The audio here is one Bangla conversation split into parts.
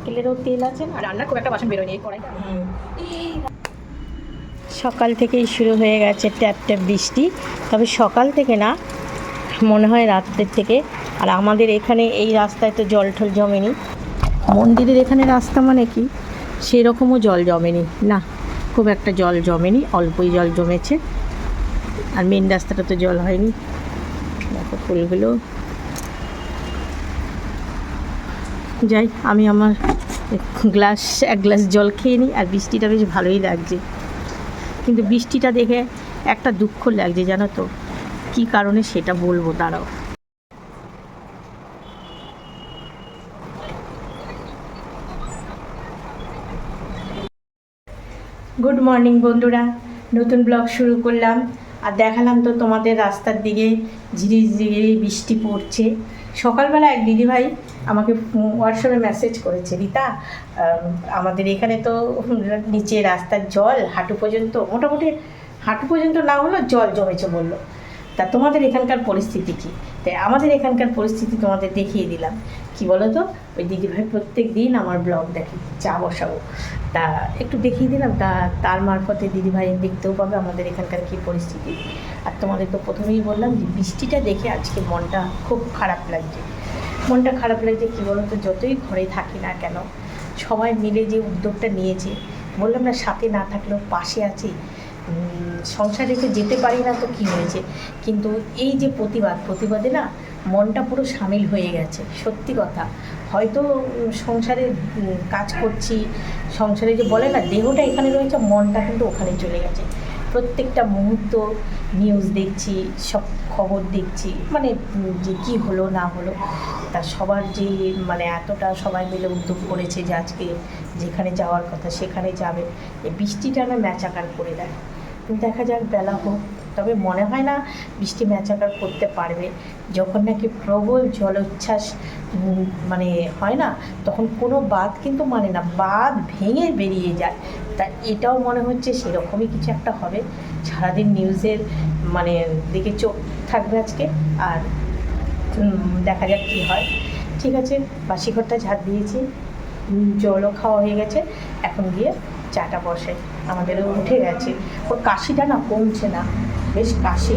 নারকেলেরও তেল আছে না রান্নার খুব একটা বাসন বেরোয়নি এই কড়াইটা। সকাল থেকেই শুরু হয়ে গেছে ট্যাপ ট্যাপ বৃষ্টি তবে সকাল থেকে না মনে হয় রাত্রের থেকে আর আমাদের এখানে এই রাস্তায় তো জল ঠল জমেনি। মন্দিরের এখানে রাস্তা মানে কি? সেরকমও জল জমেনি না খুব একটা জল জমেনি অল্পই জল জমেছে। আর মেন রাস্তাটা তো জল হয়নি। দেখো ফুলগুলো। যাই, আমি আমার গ্লাস, এক গ্লাস জল খেয়ে নিই, আর বৃষ্টিটা বেশ ভালোই লাগছে। কিন্তু বৃষ্টিটা দেখে একটা দুঃখ লাগছে, জানো তো? কী কারণে সেটা বলব, দাঁড়াও। গুড মর্নিং বন্ধুরা। নতুন ব্লগ শুরু করলাম। আর দেখালাম তো তোমাদের রাস্তার দিকে ঝিরি ঝিরি বৃষ্টি পড়ছে। সকালবেলা এক দিদিভাই আমাকে হোয়াটসঅ্যাপে মেসেজ করেছে, রীতা আমাদের এখানে তো নিচে রাস্তার জল, হাঁটু পর্যন্ত, মোটামুটি হাঁটু পর্যন্ত না হলো জল জমেছে বলল। তা তোমাদের এখানকার পরিস্থিতি কী? তাই আমাদের এখানকার পরিস্থিতি তোমাদের দেখিয়ে দিলাম। কি বলো তো ওই দিদিভাই প্রত্যেক দিন আমার ব্লগ দেখে, চা বসাবো। তা একটু দেখিয়ে দিলাম, তা তার মারফতে দিদিভাই দেখতেও পাবে আমাদের এখানকার কী পরিস্থিতি। আর তোমাদের তো প্রথমেই বললাম যে বৃষ্টিটা দেখে আজকে মনটা খুব খারাপ লাগছে। মনটা খারাপ লাগছে কী বলো তো যতই ঘরে থাকি না কেন, সবাই মিলে যে উদ্যোগটা নিয়েছে, বললাম না সাথে না থাকলেও পাশে আছি সংসার রেখে যেতে পারি না তো কী হয়েছে? কিন্তু এই যে প্রতিবাদ, প্রতিবাদে না মনটা পুরো সামিল হয়ে গেছে, সত্যি কথা। হয়তো সংসারে কাজ করছি, সংসারে যে বলে না, দেহটা এখানে রয়েছে, মনটা কিন্তু ওখানে চলে গেছে। প্রত্যেকটা মুহূর্ত নিউজ দেখছি, সব খবর দেখছি মানে যে কী হলো, না হলো, তা সবার যে মানে এতটা সবাই মিলে উদ্যোগ করেছে যে আজকে যেখানে যাওয়ার কথা, সেখানে যাবে। এই বৃষ্টিটা না ম্যাচাকার করে দেয়। দেখা যাক, বেলা হোক তবে মনে হয় না বৃষ্টি ম্যাচাকার করতে পারবে। যখন নাকি প্রবল জলোচ্ছ্বাস মানে হয় না, তখন কোনো বাদ কিন্তু মানে না, বাঁধ ভেঙে বেরিয়ে যায়। তা এটাও মনে হচ্ছে সেরকমই কিছু একটা হবে। সারাদিন নিউজের মানে দিকে চোখ থাকবে আজকে, আর দেখা যাক কী হয়। ঠিক আছে বাসি ঘরটা ঝাড় দিয়েছি জলও খাওয়া হয়ে গেছে। এখন গিয়ে চাটা বসে আমাদেরও উঠে গেছে। ওর কাশিটা না কমছে না। বেশ কাশি।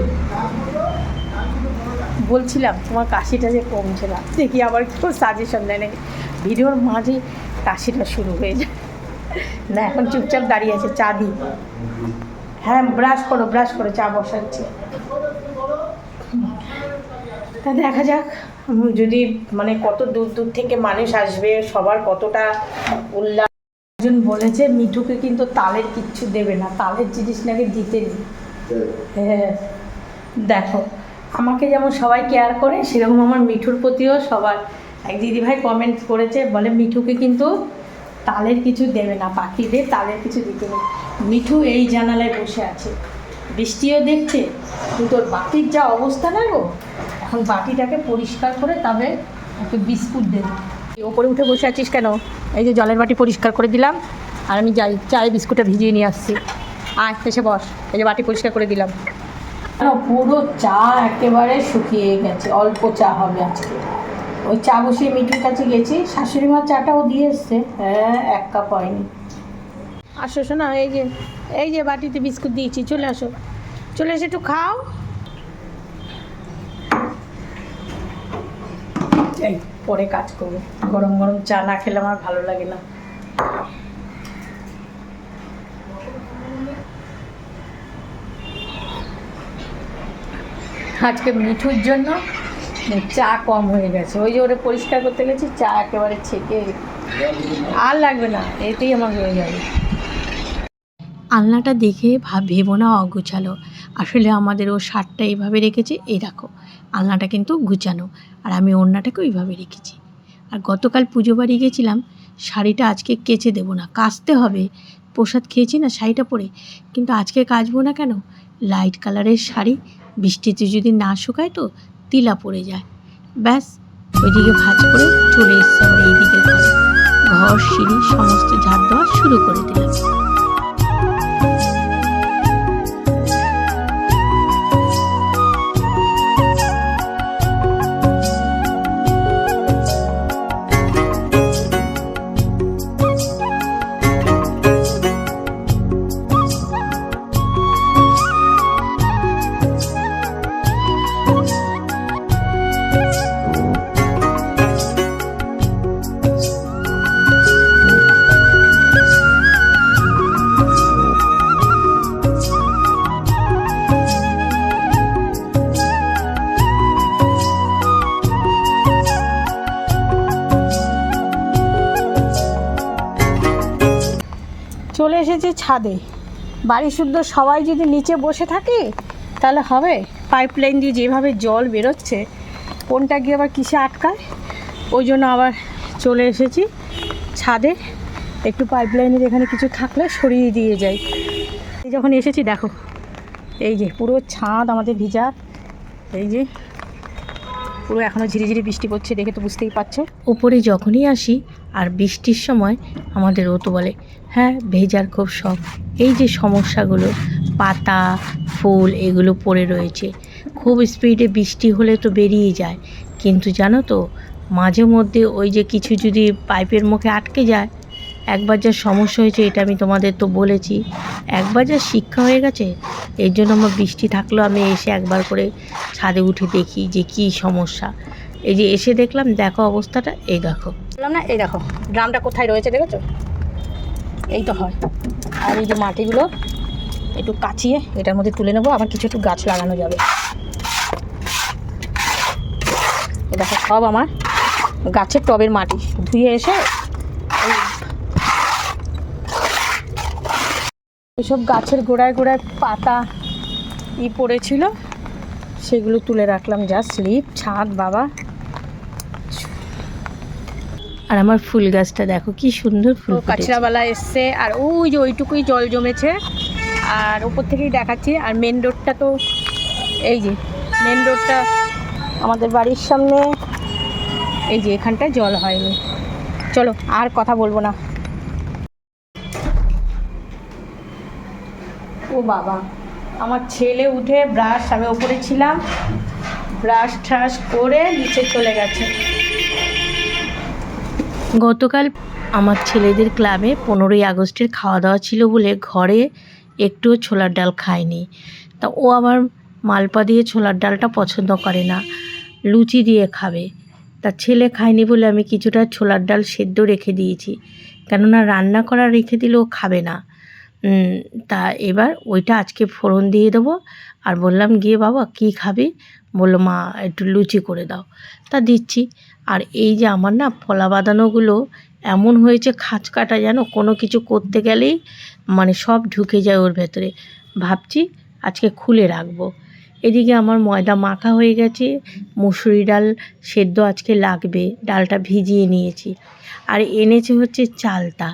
বলছিলাম, তোমার কাশিটা যে কমছে না। দেখি আবার কেউ সাজেশন দেয় নাকি? ভিডিওর মাঝে কাশিটা শুরু হয়ে যায়। না, এখন চুপচাপ দাঁড়িয়ে আছে, চা দিই হ্যাঁ ব্রাশ করো ব্রাশ করো, চা বসাচ্ছি। তা দেখা যাক যদি মানে কত দূর দূর থেকে মানুষ আসবে, সবার কতটা উল্লাস একজন বলেছে, মিঠুকে কিন্তু তালের কিচ্ছু দেবে না, তালের জিনিস নাকি দিতে নেই। হ্যাঁ। দেখো, আমাকে যেমন সবাই কেয়ার করে, সেরকম আমার মিঠুর প্রতিও সবার। এক দিদিভাই কমেন্ট করেছে, বলে মিঠুকে কিন্তু তালের কিছু দেবে না পাখিদের তালের কিছু দিতে নেই মিঠু এই জানালায় বসে আছে। বৃষ্টিও দেখছে, কিন্তু ওর বাটির যা অবস্থা না গো? এখন বাটিটাকে পরিষ্কার করে তবে একটু বিস্কুট দেবে ওপরে উঠে বসে আছিস কেন? এই যে জলের বাটি পরিষ্কার করে দিলাম, আর আমি যাই, চায়ে বিস্কুটটা ভিজিয়ে নিয়ে আসছি। আয় এসে বস। এই যে বাটি পরিষ্কার করে দিলাম। পুরো চা একেবারে শুকিয়ে গেছে। অল্প চা হবে আজকে। ওই চা বসিয়ে মিঠুর কাছে গেছি। শাশুড়ি মার চাটাও দিয়ে এসছে। হ্যাঁ এক কাপ হয়নি। আসো শোনা এই যে এই যে বাটিতে বিস্কুট দিয়েছি চলে আসো। চলে এসে একটু খাও। এই পরে কাজ করব। গরম গরম চা না খেলে আমার ভালো লাগে না। আজকে মিঠুর জন্য চা কম হয়ে গেছে। ওই যে ওরে পরিষ্কার করতে গেছি, চা একেবারে ছেঁকে আর লাগবে না, এতেই আমার হয়ে যাবে। আলনাটা দেখে ভাব না, অগুছালো। আসলে আমাদের ও শার্টটা এইভাবে রেখেছে, এই দেখো, আলনাটা কিন্তু গুছানো, আর আমি ওড়নাটাকে ওইভাবে রেখেছি। আর গতকাল পুজো বাড়ি গেছিলাম, শাড়িটা আজকে কেচে দেবো না, কাচতে হবে, প্রসাদ খেয়েছি না শাড়িটা পরে, কিন্তু আজকে কাচবো না কেন? লাইট কালারের শাড়ি বৃষ্টিতে যদি না শুকায় তো তিলা পড়ে যায়। ব্যাস, ওইদিকে ভাজ করে চলে এসছে আবার এই দিকের ঘর, সিঁড়ি, সমস্ত ঝাড় দেওয়া শুরু করে দিলাম। ছাদে। বাড়ি শুদ্ধ সবাই যদি নিচে বসে থাকে, তাহলে হবে? পাইপ লাইন দিয়ে যেভাবে জল বেরোচ্ছে, কোনটা গিয়ে আবার কিসে আটকায়? ওই জন্য আবার চলে এসেছি ছাদে। একটু পাইপ লাইনের এখানে কিছু থাকলে সরিয়ে দিয়ে যাই। এই যখন এসেছি, দেখো, এই যে পুরো ছাদ আমাদের ভিজা। এই যে পুরো এখনও ঝিরিঝিরি বৃষ্টি পড়ছে দেখে তো বুঝতেই পারছ। উপরে যখনই আসি আর বৃষ্টির সময় আমাদের ও তো বলে হ্যাঁ ভেজার খুব শখ। এই যে সমস্যাগুলো, পাতা, ফুল এগুলো পড়ে রয়েছে। খুব স্পিডে বৃষ্টি হলে তো বেরিয়ে যায়। কিন্তু জানো তো, মাঝে মধ্যে ওই যে কিছু যদি পাইপের মুখে আটকে যায়, একবার যা সমস্যা হয়েছে এটা আমি তোমাদের তো বলেছি। একবার যা শিক্ষা হয়ে গেছে, এর জন্য আমার বৃষ্টি থাকলেও আমি এসে একবার করে ছাদে উঠে দেখি যে কি সমস্যা। এই যে এসে দেখলাম, দেখো অবস্থাটা, এই দেখো। বললাম না, এই দেখো ড্রামটা কোথায় রয়েছে দেখেছ? এই তো হয়। আর এই যে মাটিগুলো, একটু কাচিয়ে এটার মধ্যে তুলে নেব, আবার কিছু একটু গাছ লাগানো যাবে। দেখো, সব আমার গাছের টবের মাটি। ধুয়ে এসে এসব গাছের গোড়ায় গোড়ায় পাতা ই পড়েছিল। সেগুলো তুলে রাখলাম যা স্লিপ ছাদ বাবা। আর আমার ফুল গাছটা দেখো কি সুন্দর ফুল কাঁচরাবালা এসছে আর ওই যে ওইটুকুই জল জমেছে। আর উপর থেকেই দেখাচ্ছি আর মেন রোডটা তো এই যে মেন রোডটা আমাদের বাড়ির সামনে। এই যে এখানটায় জল হয়নি। চলো আর কথা বলব না। ও বাবা, আমার ছেলে উঠে ব্রাশ আমি ওপরে ছিলাম ব্রাশ ট্রাশ করে নিচে চলে গেছে। গতকাল আমার ছেলেদের ক্লাবে পনেরোই আগস্টের খাওয়া দাওয়া ছিল বলে ঘরে একটুও ছোলার ডাল খায়নি। তা ও আবার মালপা দিয়ে ছোলার ডালটা পছন্দ করে না, লুচি দিয়ে খাবে। তা ছেলে খায়নি বলে আমি কিছুটা ছোলার ডাল সেদ্ধ রেখে দিয়েছি, কেননা রান্না করা রেখে দিলেও খাবে না। তা এবার ওইটা আজকে ফোড়ন দিয়ে দেবো। আর বললাম, গিয়ে বাবা, কি খাবি? বলল, মা, একটু লুচি করে দাও। তা দিচ্ছি। আর এই যে আমার না ফলা বাঁধানোগুলো এমন হয়েছে খাঁচ কাটা যেন কোনো কিছু করতে গেলেই মানে সব ঢুকে যায় ওর ভেতরে। ভাবছি আজকে খুলে রাখব। এদিকে আমার ময়দা মাখা হয়ে গেছে, মুসুরি ডাল সেদ্ধ আজকে লাগবে, ডালটা ভিজিয়ে নিয়েছি। আর এনেছে হচ্ছে চালতা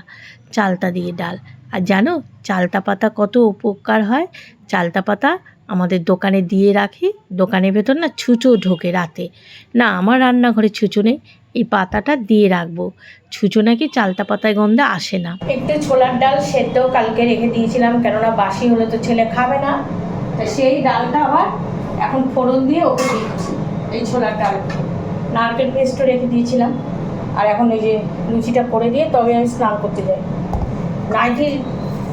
চালতা দিয়ে ডাল। আর জানো চালতা পাতা কত উপকার হয়? চালতা পাতা আমাদের দোকানে দিয়ে রাখি, দোকানের ভেতর না ছুঁচো ঢোকে রাতে। না, আমার রান্নাঘরে ছুঁচো নেই, এই পাতাটা দিয়ে রাখব। ছুঁচো নাকি চালতা পাতায় গন্ধে আসে না। একটু ছোলার ডাল সেদ্ধ কালকে রেখে দিয়েছিলাম, কেননা বাসি হলে তো ছেলে খাবে না। তা সেই ডালটা আবার এখন ফোড়ন দিয়ে ওকে দিচ্ছি, এই ছোলার ডাল। নারকেল পেস্টও রেখে দিয়েছিলাম, আর এখন ওই যে লুচিটা করে দিয়ে তবে আমি স্নান করতে যাই। নাইটির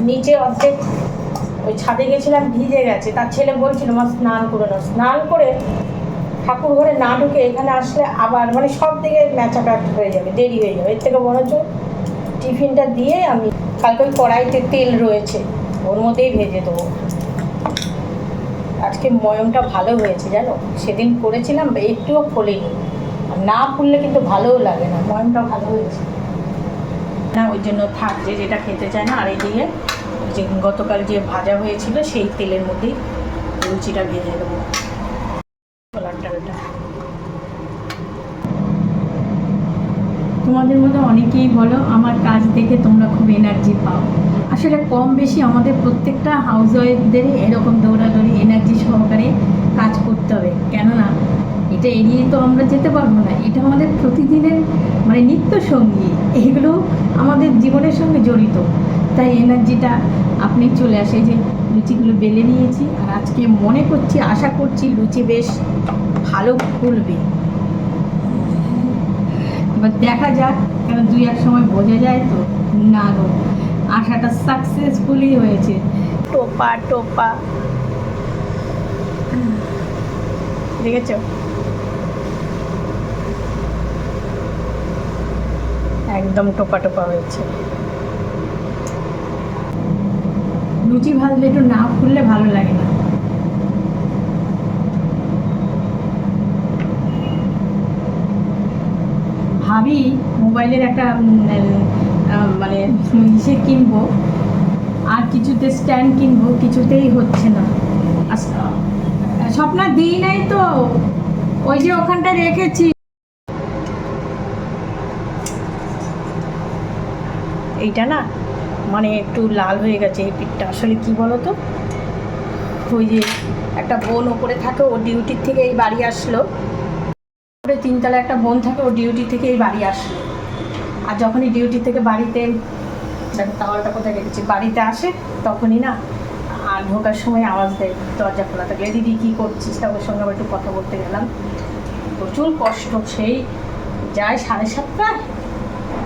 নিচে অর্ধেক ওই ছাদে গেছিলাম, ভিজে গেছে। তার ছেলে বলছিল, মা, স্নান করে নাও। স্নান করে ঠাকুর ঘরে না ঢুকে এখানে আসলে আবার মানে সব দিকে ম্যাচাকাট হয়ে যাবে, দেরি হয়ে যাবে। এর থেকে বরঞ্চ টিফিনটা দিয়ে আমি, কালকে ওই কড়াইতে তেল রয়েছে, ওর মধ্যেই ভেজে দেবো। আজকে ময়মটা ভালো হয়েছে, জানো? সেদিন করেছিলাম, একটুও ফোলেনি। না ফুললে কিন্তু ভালোও লাগে না, ময়মটা ভালো হয়েছে। না ওই জন্য থাক যে যেটা খেতে চায় না, আর এই দিয়ে যে গতকাল যে ভাজা হয়েছিল, সেই তেলের মধ্যেই লুচিটা ভেজে দেবো তোমাদের মধ্যে অনেকেই বলো, আমার কাজ দেখে তোমরা খুব এনার্জি পাও। আসলে কম বেশি আমাদের প্রত্যেকটা হাউস ওয়াইফদেরই এরকম দৌড়াদৌড়ি এনার্জি সহকারে কাজ করতে হবে। কেননা এটা এড়িয়ে তো আমরা যেতে পারব না। এটা আমাদের প্রতিদিনের মানে নিত্য সঙ্গী। এগুলো আমাদের জীবনের সঙ্গে জড়িত। তাই এনার্জিটা আপনি চলে আসে যে লুচিগুলো বেলে নিয়েছি আর আজকে মনে করছি, আশা করছি লুচি বেশ ভালো ফুলবে। এবার দেখা যাক, কেন দুই এক সময় বোঝা যায় তো। না গো, আশাটা সাকসেসফুলি হয়েছে। টোপা টোপা। দেখেছ? একদম টোপা টোপা হয়েছে। লুচি ভাজলে একটু না ফুললে ভালো লাগে না। ভাবি মোবাইলের একটা মানে ইসে কিনবো। আর কিছুতে স্ট্যান্ড কিনবো, কিছুতেই হচ্ছে না। স্বপ্না দিই নাই তো। ওই যে ওখানটা রেখেছি। এইটা না মানে একটু লাল হয়ে গেছে এই পিঠটা। আসলে কি বলো তো ওই যে একটা বোন ওপরে থাকে, ও ডিউটির থেকে এই বাড়ি আসলো। ওপরে তিনতলা একটা বোন থাকে, ও ডিউটি থেকে এই বাড়ি আসলো। আর যখনই ডিউটি থেকে বাড়িতে তাওয়ালটা কোথায় রেখেছি? বাড়িতে আসে, তখনই না আর ঢোকার সময় আওয়াজ দেয়, দরজা খোলা থাকলে দিদি, কী করছিস? তা ওর সঙ্গে একটু কথা বলতে গেলাম। প্রচুর কষ্ট, সেই যায় সাড়ে সাতটায়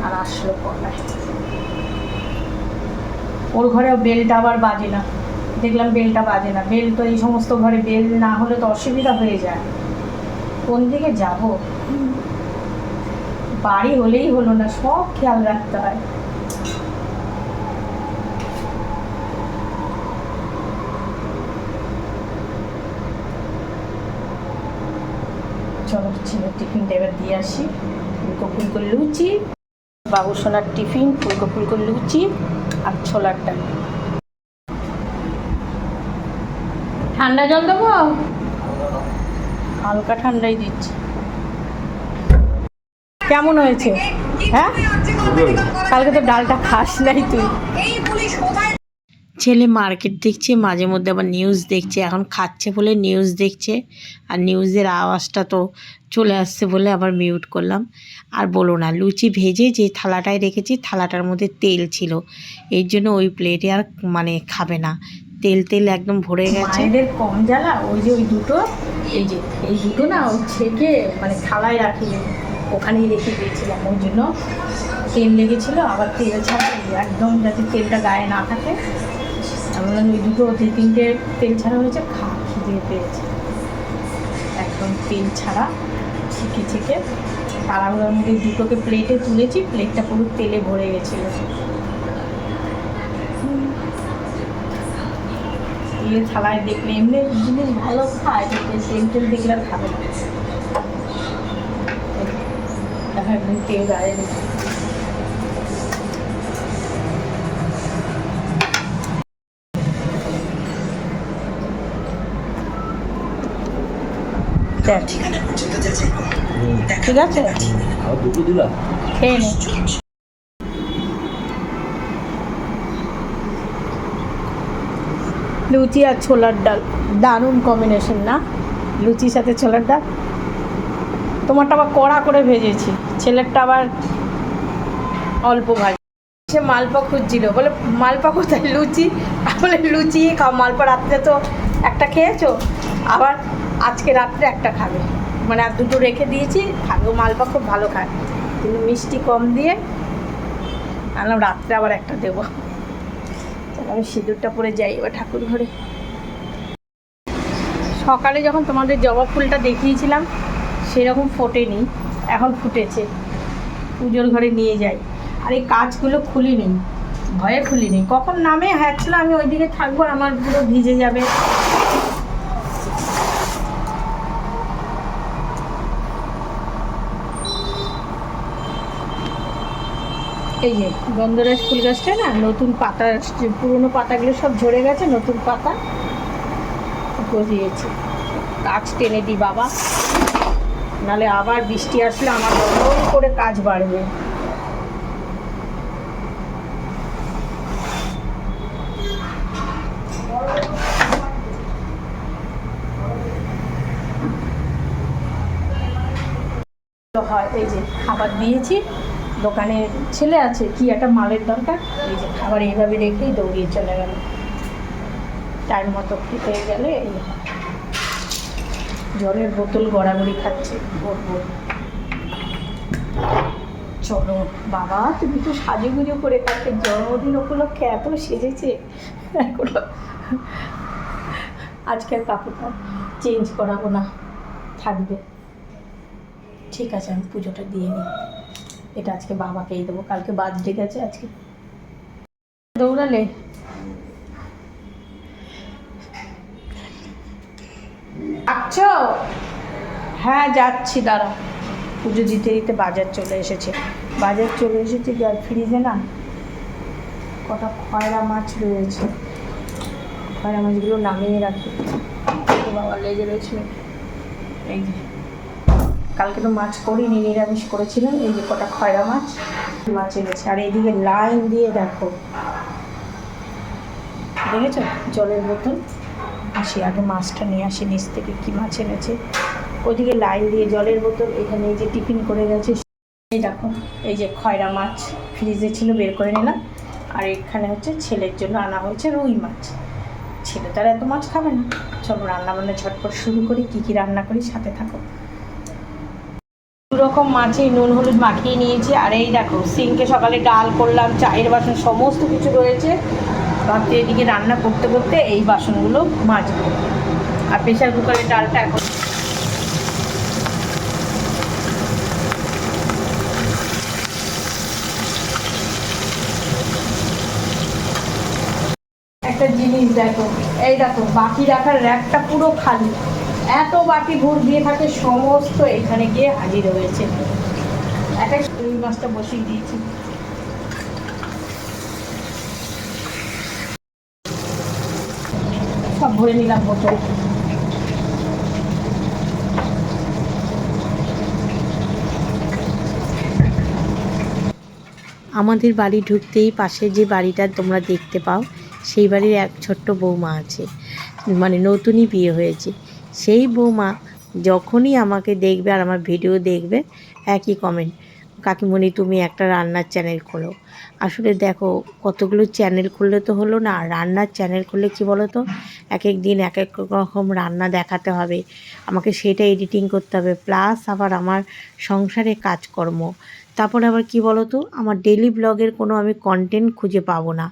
আর আসলো কটায় ওর ঘরেও বেলটা আবার বাজে না। দেখলাম বেলটা বাজে না। বেল তো এই সমস্ত ঘরে বেল না হলে তো অসুবিধা হয়ে যায়। কোন দিকে যাব? বাড়ি হলেই হলো না, সব খেয়াল রাখতে হয়। চলো ছেলের এবার দিয়ে আসি। ফুলকো ফুলকো লুচি, বাবু সোনার টিফিন ফুলকো ফুলকো লুচি। আর ছোলার ডাল ঠান্ডা জল দেবো? হালকা ঠান্ডাই দিচ্ছি। কেমন হয়েছে? হ্যাঁ? কালকে তো ডালটা খাস নাই তুই ছেলে মার্কেট দেখছে, মাঝে মধ্যে আবার নিউজ দেখছে, এখন খাচ্ছে বলে নিউজ দেখছে, আর নিউজের আওয়াজটা তো চলে আসছে বলে আবার মিউট করলাম। আর বলো না, লুচি ভেজে যে থালাটায় রেখেছি, থালাটার মধ্যে তেল ছিল এই জন্য ওই প্লেটে আর মানে খাবে না। তেল তেল একদম ভরে গেছে। মায়েদের কম জ্বালা, ওই যে ওই দুটো, এই যে, এই দুটো না ওই ছেঁকে মানে থালায় রাখি, ওখানেই রেখে দিয়েছিলাম ওই জন্য তেল লেগেছিল, আবার তেল ছাড়া একদম যাতে তেলটা গায়ে না থাকে। বললাম ওই দুটো যে তিনটে তেল ছাড়া হয়েছে, খা, খিদে পেয়েছে। একদম তেল ছাড়া ছেঁকে ছেঁকে তারাগুলোর মধ্যে দুটোকে প্লেটে তুলেছি প্লেটটা পুরো তেলে ভরে গেছিল। তেল থালায় দেখলে এমনি জিনিস ভালো খায় তেল টেল দেখলে আর খাবে না। একদম তেল গায়ে দিচ্ছে। ঠিক আছে। খেয়ে নে। লুচি আর ছোলার ডাল, দারুণ কম্বিনেশন না? লুচির সাথে ছোলার ডাল? তোমারটা আবার কড়া করে ভেজেছি, ছেলেরটা আবার অল্প ভাজি। সে মালপা খুঁজছিল, বলে, মালপা কোথায়? লুচি? বলে লুচি খাও, মালপা রাত্রে তো একটা খেয়েছো? আবার আজকে রাত্রে একটা খাবে। মানে আর দুটো রেখে দিয়েছি, খাবে। ও মালপা খুব ভালো খায়। কিন্তু মিষ্টি কম দিয়ে আনলাম, রাত্রে আবার একটা দেবো। আমি সিঁদুরটা পরে যাই এবার ঠাকুর ঘরে। সকালে যখন তোমাদের জবা ফুলটা দেখিয়েছিলাম, সেরকম ফোটেনি। এখন ফুটেছে। পুজোর ঘরে নিয়ে যাই। আর এই কাজগুলো খুলিনি। ভয়ে খুলিনি। কখন নামে? হ্যাচ্ছিল আমি ওইদিকে থাকব, আমার পুরো ভিজে যাবে। এই যে গন্ধরাজ ফুল গাছটা না, নতুন পাতা, যে পুরনো পাতাগুলো সব ঝরে গেছে, নতুন পাতা গজিয়েছে কাজ টেনে দিই বাবা। নালে আবার বৃষ্টি আসলে আমার বড় করে কাজ বাড়বে। হয়, এই যে খাবার দিয়েছি। দোকানে ছেলে আছে, কি একটা মালের দরকার? এই যে খাবার এইভাবে রেখেই দৌড়িয়ে চলে গেল। টাইম মতো খেতে গেলে এই জলের বোতল গড়াগড়ি খাচ্ছে চলো, বাবা, তুমি তো সাজুগুজু করে কালকে জন্মদিন উপলক্ষে এত সেজেছে। আজকে কাপড়টা চেঞ্জ করাবো না, থাকবে। ঠিক আছে, আমি পুজোটা দিয়ে নিই। এটা আজকে বাবাকেই দেবো, কালকে বার্থডে গেছে আজকে। দৌড়ালে? আচ্ছা হ্যাঁ যাচ্ছি, দাঁড়া। পুজো দিতে দিতে বাজার চলে এসেছে। বাজার চলে এসেছে আর ফ্রিজে না? কটা খয়রা মাছ রয়েছে। খয়রা মাছগুলো নামিয়ে রাখি। বাবা লেগে রয়েছে। এই যে। কালকে তো মাছ করিনি, নিরামিষ করেছিলাম, এই যে কটা খয়রা মাছ মাছ এনেছে। আর এইদিকে লাইন দিয়ে দেখো। দেখেছ? জলের বোতল? আসি, আগে মাছটা নিয়ে আসি, নিচ থেকে কী মাছ এনেছে। ওইদিকে লাইন দিয়ে জলের বোতল, এখানে এই যে টিফিন করে গেছে। এই দেখো, এই যে খয়রা মাছ ফ্রিজে ছিল, বের করে নিলাম। আর এখানে হচ্ছে ছেলের জন্য আনা হয়েছে রুই মাছ। ছেলে তারা এত মাছ খাবে না। চলো রান্না বান্না ঝটপট শুরু করি, কী কী রান্না করি, সাথে থাকো। রকম মাছে নুন হলুদ মাখিয়ে নিয়েছি। আর এই দেখো, সিঙ্কে সকালে ডাল করলাম, চায়ের বাসন, সমস্ত কিছু রয়েছে। ভাবছি এদিকে রান্না করতে করতে এই বাসনগুলো মাজবো। আর প্রেশার কুকারের ডালটা এখন একটা জিনিস দেখো, এই দেখো, বাকি রাখার র্যাকটা পুরো খালি। এত বাটি ভোর দিয়ে থাকে, সমস্ত এখানে গিয়ে হাজির হয়েছে। এক এক রুই মাছটা বসিয়ে দিয়েছি। সব ভরে নিলাম বোতল। আমাদের বাড়ি ঢুকতেই পাশে যে বাড়িটা তোমরা দেখতে পাও, সেই বাড়ির এক ছোট্ট বৌমা আছে। মানে নতুনই বিয়ে হয়েছে। সেই বৌমা যখনই আমাকে দেখবে আর আমার ভিডিও দেখবে, একই কমেন্ট কাকিমণি, তুমি একটা রান্নার চ্যানেল খোলো। আসলে দেখো, কতগুলো চ্যানেল খুললে তো হলো না রান্নার চ্যানেল খুললে কি বলো তো এক এক দিন এক এক রকম রান্না দেখাতে হবে, আমাকে সেটা এডিটিং করতে হবে প্লাস আবার আমার সংসারে কাজকর্ম। তারপরে আবার কি বলো তো আমার ডেলি ব্লগের কোনো আমি কন্টেন্ট খুঁজে পাবো না,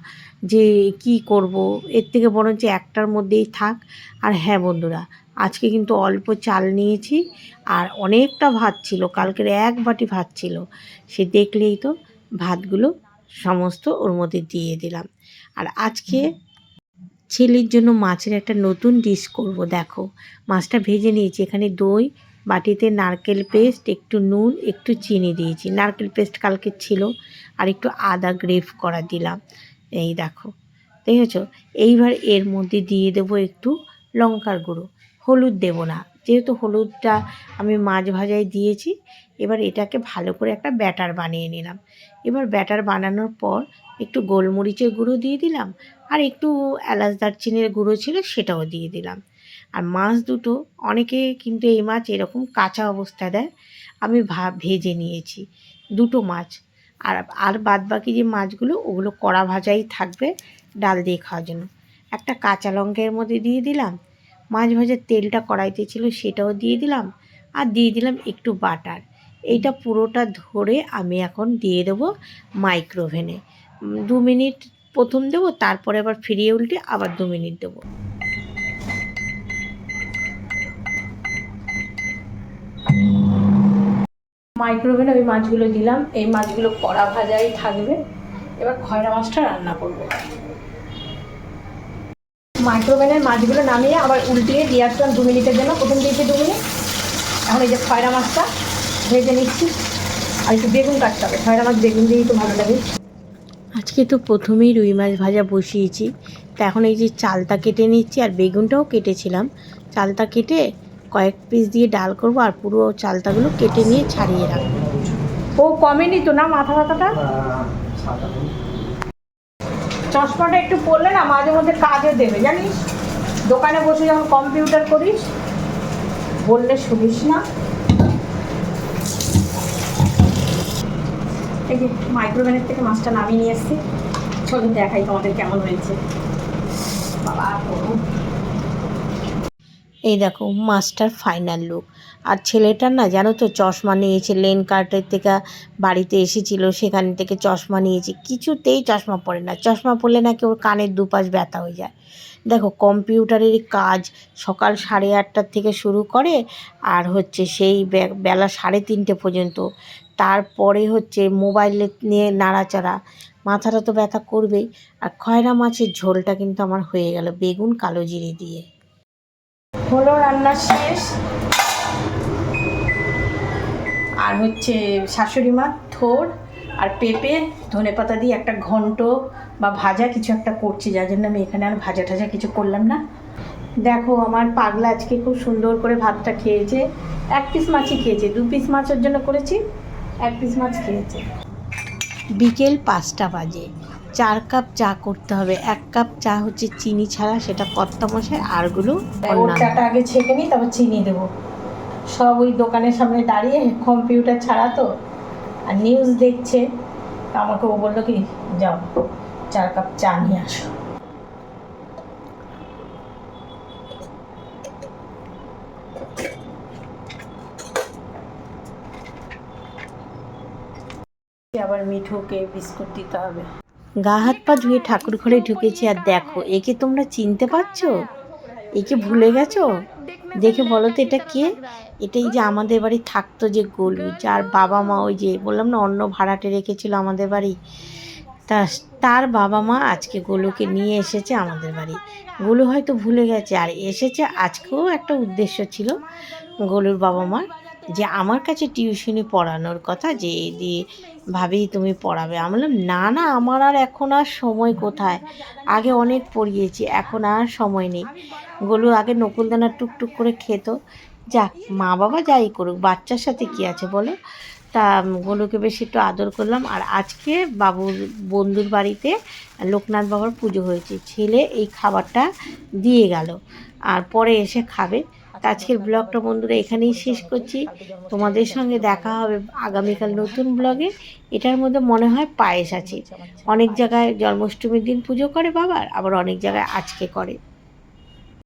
যে কি করব? এর থেকে বরঞ্চ একটার মধ্যেই থাক। আর হ্যাঁ বন্ধুরা আজকে কিন্তু অল্প চাল নিয়েছি আর অনেকটা ভাত ছিল, কালকের এক বাটি ভাত ছিল। সে দেখলেই তো ভাতগুলো সমস্ত ওর মধ্যে দিয়ে দিলাম। আর আজকে ছেলের জন্য মাছের একটা নতুন ডিশ করব, দেখো। মাছটা ভেজে নিয়েছি, এখানে দই, বাটিতে নারকেল পেস্ট একটু নুন, একটু চিনি দিয়েছি। নারকেল পেস্ট কালকে ছিল আর একটু আদা গ্রেভ করা দিলাম। এই দেখো, দেখেছ? এইবার এর মধ্যে দিয়ে দেবো একটু লঙ্কার গুঁড়ো। হলুদ দেব না। যেহেতু হলুদটা আমি মাছ ভাজায় দিয়েছি, এবার এটাকে ভালো করে একটা ব্যাটার বানিয়ে নিলাম। এবার ব্যাটার বানানোর পর একটু গোলমরিচের গুঁড়ো দিয়ে দিলাম, আর একটু এলাচ দারচিনির গুঁড়ো ছিল সেটাও দিয়ে দিলাম। আর মাছ দুটো, অনেকে কিন্তু এই মাছ এরকম কাঁচা অবস্থা দেয়, আমি ভা, ভেজে নিয়েছি দুটো মাছ। আর আর বাদ বাকি যে মাছগুলো, ওগুলো কড়া ভাজাই থাকবে ডাল দিয়ে খাওয়ার জন্য। একটা কাঁচা লঙ্কা এর মধ্যে দিয়ে দিলাম মাছ ভাজার তেলটা কড়াইতে ছিল সেটাও দিয়ে দিলাম। আর দিয়ে দিলাম একটু বাটার। এইটা পুরোটা ধরে আমি এখন দিয়ে দেবো মাইক্রোভেনে দু মিনিট প্রথম দেবো, তারপরে আবার ফিরিয়ে উল্টে আবার দু মিনিট দেবো। মাইক্রোওভেনে ওই মাছগুলো দিলাম, এই মাছগুলো কড়া ভাজাই থাকবে। এবার খয়রা মাছটা রান্না করব। মাইক্রোওভেনের মাছগুলো নামিয়ে আবার উল্টিয়ে দিয়ে আসলাম দু মিনিটের জন্য। প্রথম দিয়েছি দু মিনিট। এখন এই যে খয়রা মাছটা ভেজে নিচ্ছি। আর একটু বেগুন কাটতে হবে। খয়রা মাছ বেগুন দিয়েই তো ভালো লাগে। আজকে তো প্রথমেই রুই মাছ ভাজা বসিয়েছি। তা এখন এই যে চালটা কেটে নিচ্ছি আর বেগুনটাও কেটেছিলাম। চালটা কেটে কয়েক পিস দিয়ে ডাল করব আর পুরো চালতাগুলো কেটে নিয়ে ছাড়িয়ে রাখব। ও কমেনি তো না মাথা ব্যথাটা? চশমাটা একটু পরলে না মাঝে মধ্যে কাজে দেবে, জানিস? দোকানে বসে যখন কম্পিউটার করিস, বললে শুনিস না। এই যে থেকে মাছটা নামিয়ে নিয়ে এসছি। চলো দেখাই তোমাদের কেমন হয়েছে বাবা গরম। এই দেখো মাছটার ফাইনাল লুক। আর ছেলেটার না, জানো তো, চশমা নিয়েছে, লেন কার্টের থেকে বাড়িতে এসেছিল, সেখান থেকে চশমা নিয়েছে। কিছুতেই চশমা পড়ে না, চশমা পরলে নাকি ওর কানের দুপাশ ব্যথা হয়ে যায়। দেখো, কম্পিউটারের কাজ সকাল সাড়ে আটটার থেকে শুরু করে, আর হচ্ছে সেই বেলা সাড়ে তিনটে পর্যন্ত। তারপরে হচ্ছে মোবাইল নিয়ে নাড়াচাড়া, মাথাটা তো ব্যথা করবেই। আর খয়রা মাছের ঝোলটা কিন্তু আমার হয়ে গেল, বেগুন কালো জিরে দিয়ে। হলো রান্না শেষ। আর হচ্ছে শাশুড়ি মা থোর, আর পেঁপে, ধনে পাতা দিয়ে একটা ঘন্ট বা ভাজা কিছু একটা করছি, যার জন্য আমি এখানে আর ভাজা টাজা কিছু করলাম না। দেখো, আমার পাগলা আজকে খুব সুন্দর করে ভাতটা খেয়েছে। এক পিস মাছই খেয়েছে, দু পিস মাছের জন্য করেছি, এক পিস মাছ খেয়েছে। বিকেল পাঁচটা বাজে। চার কাপ চা করতে হবে। এক কাপ চা হচ্ছে চিনি ছাড়া সেটা কর্তা মশাই আরগুলো ওর চাটা আগে ছেঁকে নিই তারপর চিনি দেবো। সব ওই দোকানের সামনে দাঁড়িয়ে কম্পিউটার ছাড়া তো। আর নিউজ দেখছে আমাকে ও বলল কি যাও চার কাপ চা নিয়ে আসো। আবার মিঠুকে বিস্কুট দিতে হবে। গা হাত পা ধুয়ে ঠাকুর ঘরে ঢুকেছি আর দেখো, একে তোমরা চিনতে পারছ? একে ভুলে গেছো? দেখে বলো তো এটা কে? এটাই যে আমাদের বাড়ি থাকতো যে গলু, যার বাবা মা ওই যে বললাম না অন্য ভাড়াটে রেখেছিল আমাদের বাড়ি। তা তার বাবা মা আজকে গোলুকে নিয়ে এসেছে আমাদের বাড়ি। গোলু হয়তো ভুলে গেছে, আর এসেছে আজকেও একটা উদ্দেশ্য ছিল গোলুর বাবা মার যে আমার কাছে টিউশনি পড়ানোর কথা যে দিয়ে ভাবেই তুমি পড়াবে। আমি বললাম, না না, আমার আর এখন আর সময় কোথায়? আগে অনেক পড়িয়েছি, এখন আর সময় নেই। গোলু আগে নকুলদানা টুকটুক করে খেত। যাক, মা বাবা যাই করুক, বাচ্চার সাথে কি আছে বলো? তা গোলুকে বেশ একটু আদর করলাম। আর আজকে বাবুর বন্ধুর বাড়িতে লোকনাথ বাবার পুজো হয়েছে। ছেলে এই খাবারটা দিয়ে গেল, আর পরে এসে খাবে। তা আজকের ব্লগটা বন্ধুরা এখানেই শেষ করছি। তোমাদের সঙ্গে দেখা হবে আগামীকাল নতুন ব্লগে। এটার মধ্যে মনে হয় পায়েস আছে। অনেক জায়গায় জন্মাষ্টমীর দিন পুজো করে বাবার, আবার অনেক জায়গায় আজকে করে।